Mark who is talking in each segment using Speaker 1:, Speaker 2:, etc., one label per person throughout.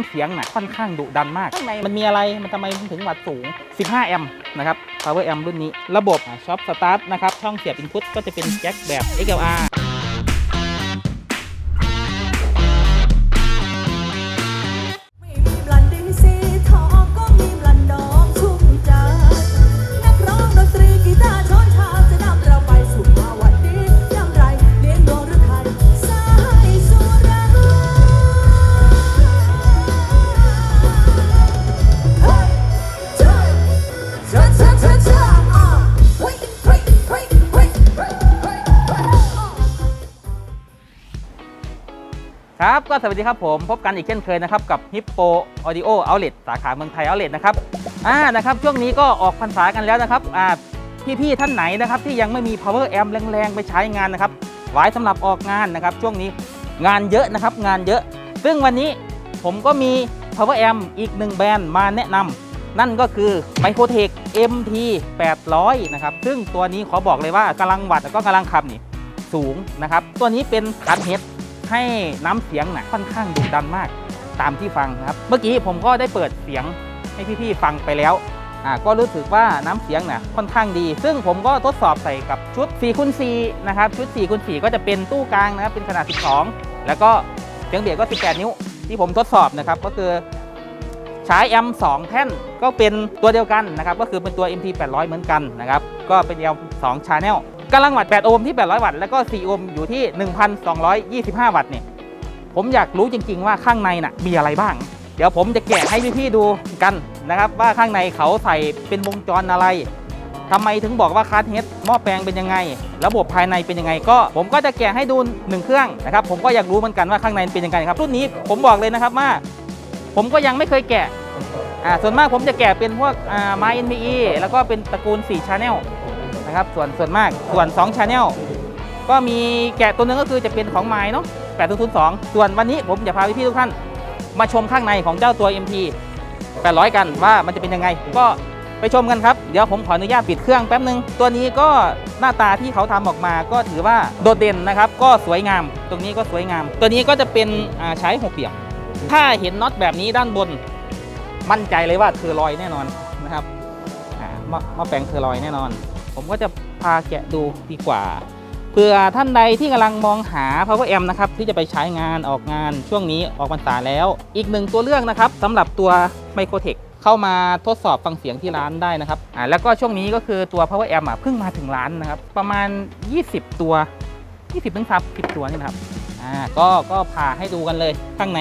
Speaker 1: ำเสียงน่ะค่อนข้างดุดันมากข้างในมันมีอะไรมันทำไมมันถึงวัดสูง 15 แอมป์นะครับ power amp รุ่นนี้ ระบบช็อปสตาร์ทนะครับ ช่องเสียบ input ก็จะเป็นแจ็คแบบ XLR ครับก็สวัสดีครับผมพบกันอีกเช่นเคยนะครับกับ Hippo Audio Outlet สาขาเมืองไทย Outlet นะครับอ่านะครับช่วงนี้ก็ออกพรรษากันแล้วนะครับอ่าพี่ๆท่านไหนนะครับที่ยังไม่มี power amp แรงๆ ไปใช้งานนะครับไว้สำหรับออกงานนะครับ ช่วงนี้งานเยอะนะครับงานเยอะ ซึ่งวันนี้ผมก็มี power amp อีกหนึ่งแบรนด์มาแนะนำนั่นก็คือ Microtech MT 800นะครับซึ่งตัวนี้ขอบอกเลยว่ากำลังวัดแล้วก็กำลังขับนี่สูงนะครับ ตัวนี้เป็นคันเฮด ให้น้ำเสียงน่ะค่อนข้างดุดันมากตามที่ฟังนะครับ เมื่อกี้ผมก็ได้เปิดเสียงให้พี่ๆฟังไปแล้วอ่าก็รู้สึกว่าน้ำเสียงน่ะค่อนข้างดี ซึ่งผมก็ทดสอบใส่กับชุด4คูณ4นะครับชุด4คูณ4ก็จะเป็นตู้กลางนะครับเป็นขนาด 12 แล้วก็เสียงเบสก็ 18 นิ้ว ที่ผมทดสอบนะครับก็คือใช้แอมป์2แท่นก็เป็นตัวเดียวกันนะครับก็คือเป็นตัว MT 800 เหมือนกันนะครับก็เป็นแอมป์2 Channel กำลังวัด8โอห์มที่ 800 วัตต์แล้วก็ 4 โอห์มอยู่ที่ 1,225 วัตต์เนี่ยผมอยากรู้จริง ๆ ว่าข้างในน่ะมีอะไรบ้าง เดี๋ยวผมจะแกะให้พี่ๆดูกันนะครับว่าข้างในเขาใส่เป็นวงจรอะไรทำไมถึงบอกว่าคาร์ดเฮดหม้อแปลงเป็นยังไง ระบบภายในเป็นยังไง ก็ผมก็จะแกะให้ดูหนึ่งเครื่องนะครับผมก็อยากรู้เหมือนกันว่าข้างในเป็นยังไงครับรุ่นนี้ผมบอกเลยนะครับว่า ผมก็ยังไม่เคยแกะอ่าส่วนมากผมจะแกะเป็นพวกอ่า My NPE แล้วก็เป็นตระกูล4 Channel นะครับส่วนส่วนมากส่วน2 Channel ก็มีแกะตัวหนึงก็คือจะเป็นของไม้เนาะ8002 ส่วนวันนี้ผมจะพาพี่ๆทุกท่าน มาชมข้างในของเจ้าตัว MT 800 กันว่ามันจะเป็นยังไง ก็ไปชมกันครับ เดี๋ยวผมขออนุญาตปิดเครื่องแป๊บนึง ตัวนี้ก็หน้าตาที่เขาทำออกมาก็ถือว่าโดดเด่นนะครับ ก็สวยงาม ตรงนี้ก็สวยงาม ตัวนี้ก็จะเป็นใช้หกเหลี่ยม ถ้าเห็นน็อตแบบนี้ด้านบน มั่นใจเลยว่าเทอร์ลอยแน่นอนนะครับอ่าม้อหม้อแปลงเทอร์ลอยแน่นอน ผมก็จะพาแกะดูดีกว่าเผื่อท่านใดที่กำลังมองหา power amp นะครับที่จะไปใช้งานออกงานช่วงนี้ออกพรรษาแล้ว อีกหนึ่งตัวเลือกนะครับสำหรับตัว Microtech เข้ามาทดสอบฟังเสียงที่ร้านได้นะครับอ่าแล้วก็ช่วงนี้ก็คือตัว power amp อะเพิ่งมาถึงร้านนะครับ ประมาณ 20 ตัว 20ถึง30ตัวนี่นะครับอ่าก็ก็พาให้ดูกันเลยข้างใน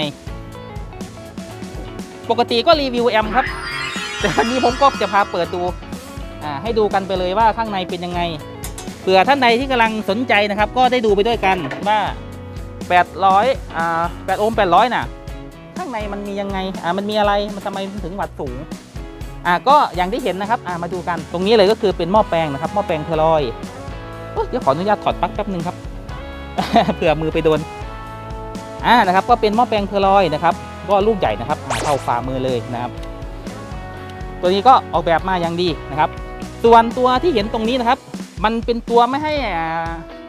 Speaker 1: ปกติก็รีวิวแอมครับ แต่วันนี้ผมก็จะพาเปิดดู ให้ดูกันไปเลยว่าข้างในเป็นยังไงเผื่อท่านใดที่กำลังสนใจนะครับ ก็ได้ดูไปด้วยกันว่า800อ่า8โอห์ม800น่ะข้างในมันมียังไงอ่ามันมีอะไรมันทำไมถึงวัดสูงอ่าก็อย่างที่เห็นนะครับอ่ามาดูกันตรงนี้เลยก็คือเป็นหม้อแปลงนะครับหม้อแปลงเทอร์ลอยเดี๋ยวขออนุญาตถอดปลั๊กแป๊บนึงครับเผื่อมือไปโดนอ่านะครับ ก็เป็นหม้อแปลงเทอร์ลอยนะครับ ก็ลูกใหญ่นะครับอ่เท่าฝ่ามือเลยนะครับ ตัวนี้ก็ออกแบบมาอย่างดีนะครับ ส่วนตัวที่เห็นตรงนี้นะครับ มันเป็นตัวไม่ให้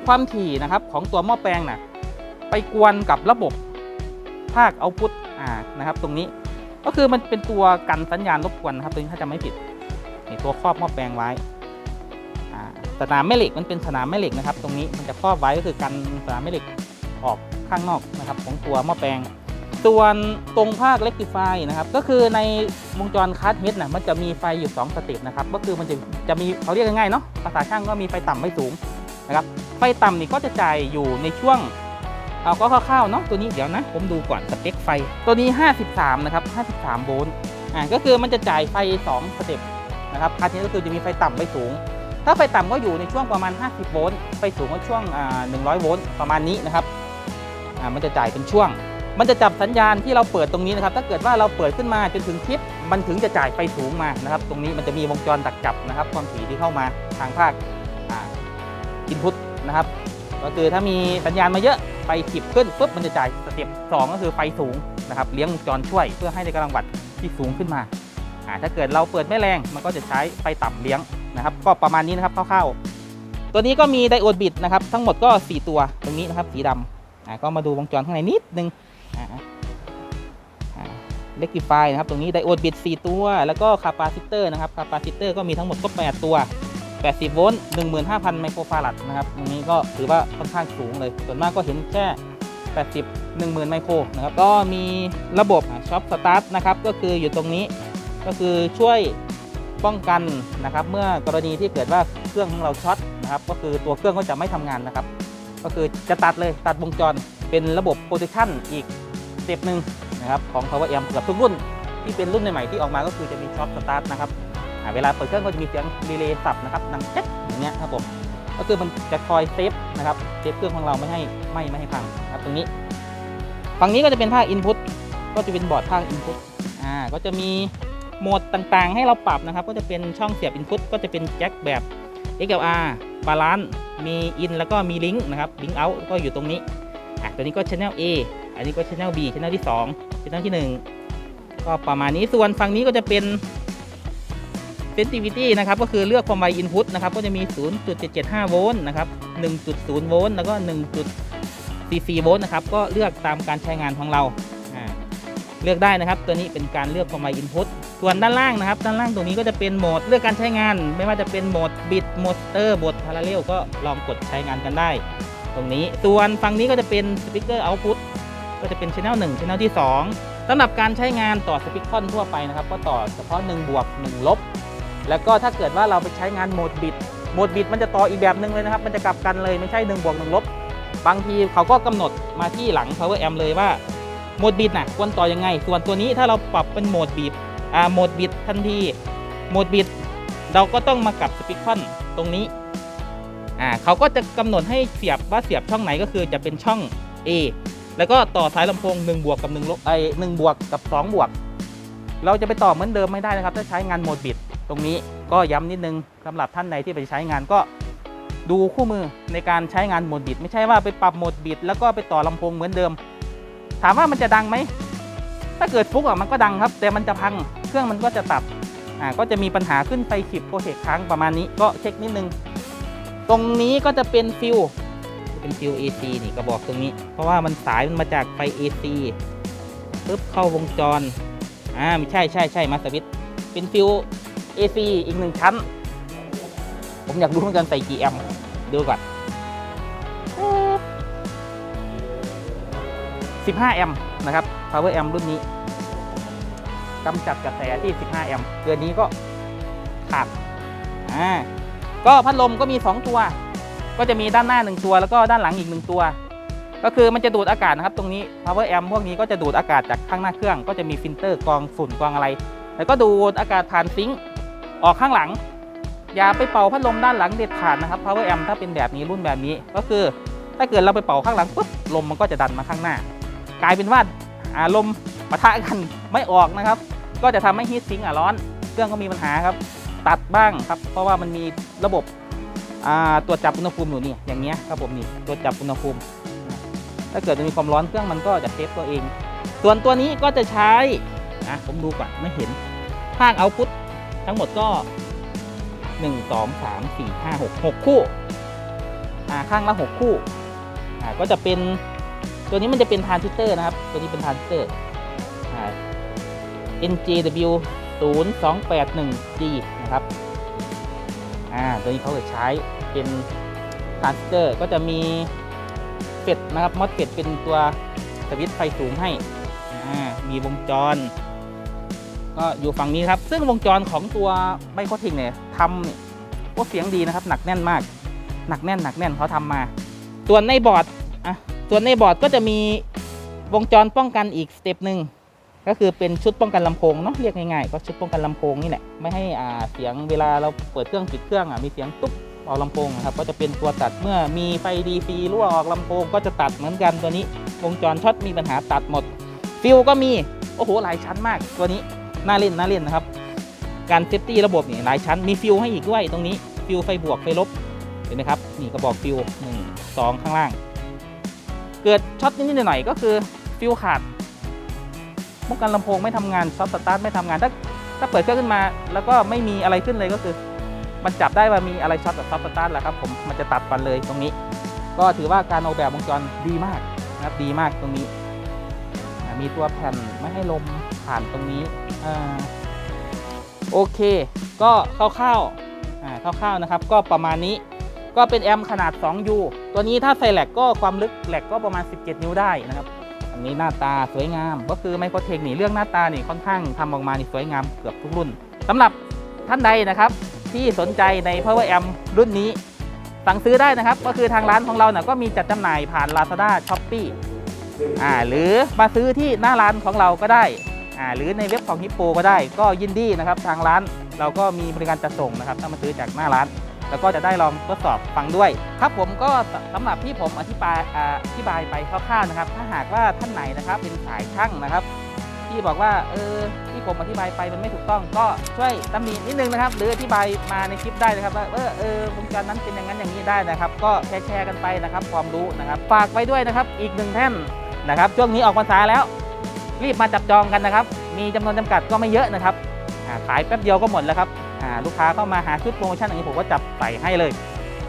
Speaker 1: ความถี่นะครับของตัวหม้อแปลงนะไปกวนกับระบบภาคเอาพุทนะครับ ตรงนี้ก็คือมันเป็นตัวกันสัญญาณรบกวนนะครับตรงนี้ถ้าจำไม่ผิดนี่ตัวครอบหม้อแปลงไว้อ่าสนามแม่เหล็กมันเป็นสนามแม่เหล็กนะครับ ตรงนี้มันจะครอบไว้ก็คือกันสนามแม่เหล็กออกข้างนอกนะครับ ของตัวหม้อแปลง ส่วนตรงภาคเล็กติฟายนะครับ ก็คือในวงจรคัสเฮดนะมันจะมีไฟอยู่ 2 สเต็ปนะครับ ก็คือมันจะจะมีเขาเรียกง่ายๆเนาะภาษาช่างก็มีไฟต่ำไฟสูงนะครับ ไฟต่ำนี่ก็จะจ่ายอยู่ในช่วง เอาก็คร่าวๆเนาะตัวนี้เดี๋ยวนะ ผมดูก่อนสเปคไฟ ตัวนี้ 53 นะครับ 53 โวลต์อ่าก็คือมันจะจ่ายไฟ 2 สเต็ปนะครับคัสนี้ก็คือจะมีไฟต่ำไฟสูง ถ้าไฟต่ำก็อยู่ในช่วงประมาณ 50 โวลต์ไฟสูงก็ช่วงอ่า100 โวลต์ประมาณนี้นะครับอ่ามันจะจ่ายเป็นช่วง มันจะจับสัญญาณที่เราเปิดตรงนี้นะครับ ถ้าเกิดว่าเราเปิดขึ้นมาจนถึงทิศมันถึงจะจ่ายไฟสูงมานะครับ ตรงนี้มันจะมีวงจรดักจับนะครับ ความถี่ที่เข้ามาทางภาคอินพุตนะครับ ก็คือถ้ามีสัญญาณมาเยอะไฟถิบขึ้นปุ๊บมันจะจ่ายสเต็ปสองก็คือไฟสูงนะครับ เลี้ยงวงจรช่วยเพื่อให้ได้กำลังวัตต์ที่สูงขึ้นมาถ้าเกิดเราเปิดไม่แรงมันก็จะใช้ไฟต่ำเลี้ยงนะครับ ก็ประมาณนี้นะครับคร่าวๆตัวนี้ก็มีไดโอดบิดนะครับ ทั้งหมดก็ 4 ตัวตรงนี้นะครับสีดำก็มาดูวงจรข้างในนิดนึง อ่าอ่าเ e ก t ิฟายนะครับ ตรงนี้ไดโอดบิด4ตัว แล้วก็คาปาซิเตอร์นะครับคาปาซิเตอร์ก็มีทั้งหมดก็8ตัว 80 โวลต์ 15,000 ไมโครฟารัดนะครับตรงนี้ก็ถือว่าค่อนข้างสูงเลย ส่วนมากก็เห็นแค่ 80 10,000 ไมโครนะครับ ก็มีระบบช็อปสตาร์ทนะครับ ก็คืออยู่ตรงนี้ ก็คือช่วยป้องกันนะครับ เมื่อกรณีที่เกิดว่าเครื่องของเราช็อตนะครับ ก็คือตัวเครื่องก็จะไม่ทำงานนะครับ ก็คือจะตัดเลยตัดวงจรเป็นระบบ protection อีกสเต็ปหนึ่ง นะครับของ Power Amp เกือบทุกรุ่นที่เป็นรุ่นใหม่ๆที่ออกมาก็คือจะมีช็อตสตาร์ทนะครับเวลาเปิดเครื่องก็จะมีเสียงรีเลย์สับนะครับดังแจ๊กอย่างเงี้ยครับผมก็คือมันจะคอยเซฟนะครับเซฟเครื่องของเราไม่ให้ไม่ไม่ให้พังครับตรงนี้ ฝั่งนี้ก็จะเป็นภาค Input ก็จะเป็นบอร์ดภาค Input อ่าก็จะมีโหมดต่างๆ ให้เราปรับนะครับ ก็จะเป็นช่องเสียบ Input ก็จะเป็นแจ็คแบบ XLR บาลานซ์มีอินแล้วก็มีลิงก์นะครับลิงก์เอาก็อยู่ตรงนี้อะตัวนี้ก็ Channel A อันนี้ก็ Channel B Channel ที่ 2 Channel ที่1ก็ประมาณนี้ส่วนฝั่งนี้ก็จะเป็น sensitivity นะครับ ก็คือเลือกความไว input นะครับ ก็จะมี 0.775 โวลต์นะครับ 1.0 โวลต์แล้วก็ 1.44 โวลต์นะครับ ก็เลือกตามการใช้งานของเรา เลือกได้นะครับ ตัวนี้เป็นการเลือกความไว input ส่วนด้านล่างนะครับ ด้านล่างตรงนี้ก็จะเป็นโหมดเลือกการใช้งาน ไม่ว่าจะเป็นโหมดบิดโหมดเตอร์โหมดพาราเรลก็ลองกดใช้งานกันได้ ตรงนี้ ส่วนฝั่งนี้ก็จะเป็นสปีกเกอร์เอาต์พุต ก็จะเป็นช anel 1 channel ที่ 2สำหรับการใช้งานต่อสปีกคอนทั่วไปนะครับ ก็ต่อเฉพาะ1บวก1ลบ แล้วก็ถ้าเกิดว่าเราไปใช้งานโหมดบิดโหมดบิดมันจะต่ออีกแบบหนึ่งเลยนะครับ มันจะกลับกันเลยไม่ใช่1บวก1ลบบางทีเขาก็กำหนดมาที่หลัง power amp เลยว่าโหมดบิดน่ะควรต่อยังไง ส่วนตัวนี้ถ้าเราปรับเป็นโหมดบิดอ่าโหมดบิดทันทีโหมดบิดเราก็ต้องมากับสปีกคอนตรงนี้อ่าเขาก็จะกำหนดให้เสียบว่าเสียบช่องไหนก็คือจะเป็นช่อง A แล้วก็ต่อสายลำโพง1บวกกับ1ลบไอ้1บวกกับ2บวก เราจะไปต่อเหมือนเดิมไม่ได้นะครับ ถ้าใช้งานโหมดบิด ตรงนี้ก็ย้ำนิดนึงสำหรับท่านใดที่ไปใช้งานก็ดูคู่มือในการใช้งานโหมดบิด ไม่ใช่ว่าไปปรับโหมดบิด แล้วก็ไปต่อลำโพงเหมือนเดิม ถามว่ามันจะดังไหมถ้าเกิดฟุกอะมันก็ดังครับ แต่มันจะพังเครื่องมันก็จะตัดอ่าก็จะมีปัญหาขึ้นไฟขีบโปรเทคค้างประมาณนี้ก็เช็คนิดนึง ตรงนี้ก็จะเป็นฟิว เป็นฟิว AC นี่กระบอกตรงนี้ เพราะว่ามันสายมันมาจากไฟ AC ปึ๊บเข้าวงจร อ่าไม่ใช่ใช่ใช่มาสวิตเป็นฟิว AC อีกหนึ่งชั้น ผมอยากรู้เหมือนกันใส่กี่แอมป์ดูก่อน15 แอมป์นะครับ power amp รุ่นนี้กำจัดกระแสที่ 15 แอมป์เดือนนี้ก็ขาดอ่าก็พัดลมก็มี 2 ตัว ก็จะมีด้านหน้า 1 ตัว แล้วก็ด้านหลังอีก 1 ตัว ก็คือมันจะดูดอากาศนะครับตรงนี้ power amp พวกนี้ก็จะดูดอากาศจากข้างหน้าเครื่อง ก็จะมีฟิลเตอร์กรองฝุ่นกรองอะไร แล้วก็ดูดอากาศผ่านซิงค์ออกข้างหลัง อย่าไปเป่าพัดลมด้านหลังเด็ดขาดนะครับ power amp ถ้าเป็นแบบนี้รุ่นแบบนี้ ก็คือถ้าเกิดเราไปเป่าข้างหลังปุ๊บลมมันก็จะดันมาข้างหน้า กลายเป็นว่าอารมณ์ปะทะกันไม่ออกนะครับ ก็จะทำให้ฮีทซิงค์อะร้อน เครื่องก็มีปัญหาครับ ตัดบ้างครับ เพราะว่ามันมีระบบ ตรวจับอุณหภูมิอยู่นี่อย่างเงี้ยครับผมนี่ตรวจับอุณหภูมิ ถ้าเกิดมีความร้อนเครื่องมันก็จะเซฟตัวเอง ส่วนตัวนี้ก็จะใช้อะผมดูก่อนไม่เห็นภาคเอาพุททั้งหมดก็ 1 2 3 4 5 6 6 คู่อ่าข้างละ 6 คู่อ่าก็จะเป็นตัวนี้มันจะเป็นทรานซิสเตอร์นะครับ ตัวนี้เป็นทรานซิสเตอร์อ่า NGW 0281G นะครับ อ่าตัวนี้เขาจะใช้เป็นทรานซิสเตอร์ก็จะมีเป็ดนะครับมอสเป็ดเป็นตัวสวิตช์ไฟสูงให้มีวงจร ก็อยู่ฝั่งนี้ครับ ซึ่งวงจรของตัวไมโครทิงเนี่ยทำเนี่ยโอ้เสียงดีนะครับ หนักแน่นมาก หนักแน่นหนักแน่นเขาทำมา ส่วนในบอร์ดอะส่วนในบอร์ดก็จะมีวงจรป้องกันอีกสเต็ปหนึ่ง ก็คือเป็นชุดป้องกันลำโพงเนาะเรียกง่ายๆก็ชุดป้องกันลำโพงนี่แหละไม่ให้อ่าเสียงเวลาเราเปิดเครื่องปิดเครื่องอะมีเสียงตุ๊บออกลำโพงนะครับก็จะเป็นตัวตัดเมื่อมีไฟดีซีรั่วออกลำโพงก็จะตัดเหมือนกันตัวนี้ วงจรช็อตมีปัญหาตัดหมด ฟิลก็มีโอ้โหหลายชั้นมากตัวนี้น่าเล่นน่าเล่นนะครับ การเซฟตี้ระบบนี่หลายชั้นมีฟิลให้อีกด้วยตรงนี้ฟิลไฟบวกไฟลบเห็นไหมครับนี่กระบอกฟิลหนึ่งสองข้างล่าง เกิดช็อตนิดๆหน่อยๆก็คือฟิวขาด ป้องกันลำโพงไม่ทำงานซับสตาร์ทไม่ทำงานถ้าถ้าเปิดเครื่องขึ้นมา แล้วก็ไม่มีอะไรขึ้นเลยก็คือ มันจับได้ว่ามีอะไรช็อตกับซับสตาร์ทแหละครับผมมันจะตัดปันเลยตรงนี้ ก็ถือว่าการออกแบบวงจรดีมากนะครับดีมากตรงนี้ มีตัวแผ่นไม่ให้ลมผ่านตรงนี้โอเค ก็คร่าวๆคร่าวๆนะครับ ก็ประมาณนี้ก็เป็นแอมป์ขนาด 2U ตัวนี้ถ้าใส่แหลกก็ความลึกแหลกก็ประมาณ 17 นิ้วได้นะครับ อันนี้หน้าตาสวยงาม ก็คือไมโครเทคนี่เรื่องหน้าตานี่ค่อนข้างทำออกมานี่สวยงามเกือบทุกรุ่นสำหรับท่านใดนะครับที่สนใจใน Power Amp รุ่นนี้ สั่งซื้อได้นะครับ ก็คือทางร้านของเราเนี่ยก็มีจัดจำหน่ายผ่าน Lazada Shopee อ่าหรือมาซื้อที่หน้าร้านของเราก็ได้อ่าหรือในเว็บของฮิปโปก็ได้ ก็ยินดีนะครับ ทางร้านเราก็มีบริการจัดส่งนะครับถ้ามาซื้อจากหน้าร้าน แล้วก็จะได้ลองทดสอบฟังด้วย ครับผมก็สสำหรับที่ผมอธิบายอธิบายไปคร่าวๆนะครับ ถ้าหากว่าท่านไหนนะครับเป็นสายช่างนะครับ ที่บอกว่าเออที่ผมอธิบายไปมันไม่ถูกต้อง ก็ช่วยตำหนินิดนึงนะครับ หรืออธิบายมาในคลิปได้นะครับว่าเออเออวงจรนั้นเป็นอย่างนั้นอย่างนี้ได้นะครับ ก็แชร์แชร์กันไปนะครับ ความรู้นะครับ ฝากไว้ด้วยนะครับ อีกหนึ่งแท่นนะครับ ช่วงนี้ออกพรรษาแล้ว รีบมาจับจองกันนะครับ มีจำนวนจำกัดก็ไม่เยอะนะครับขายแป๊บเดียวก็หมดแล้วครับ ลูกค้าเข้ามาหาชุดโปรโมชั่นอย่างนี้ผมก็จับใส่ให้เลย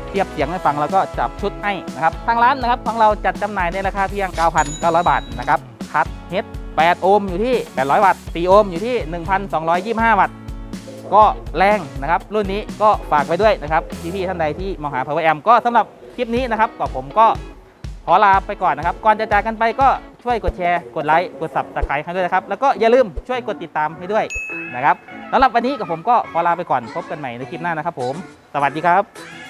Speaker 1: เทียบเสียงให้ฟังแล้วก็จับชุดให้นะครับทางร้านนะครับของเราจัดจำหน่ายในราคาเพียง 9,900 บาทนะครับคัดเฮด8โอห์มอยู่ที่ 800 วัตต์4โอห์มอยู่ที่ 1,225 วัตต์ก็แรงนะครับ รุ่นนี้ก็ฝากไว้ด้วยนะครับพี่ๆท่านใดที่มองหา Power Amp ก็สำหรับคลิปนี้นะครับก็ผมก็ ขอลาไปก่อนนะครับ ก่อนจะจากกันไปก็ช่วยกดแชร์ กดไลค์ กดซับสไครต์ให้ด้วยนะครับ แล้วก็อย่าลืมช่วยกดติดตามให้ด้วยนะครับสำหรับวันนี้กับผมก็ขอลาไปก่อนพบกันใหม่ในคลิปหน้านะครับผม สวัสดีครับ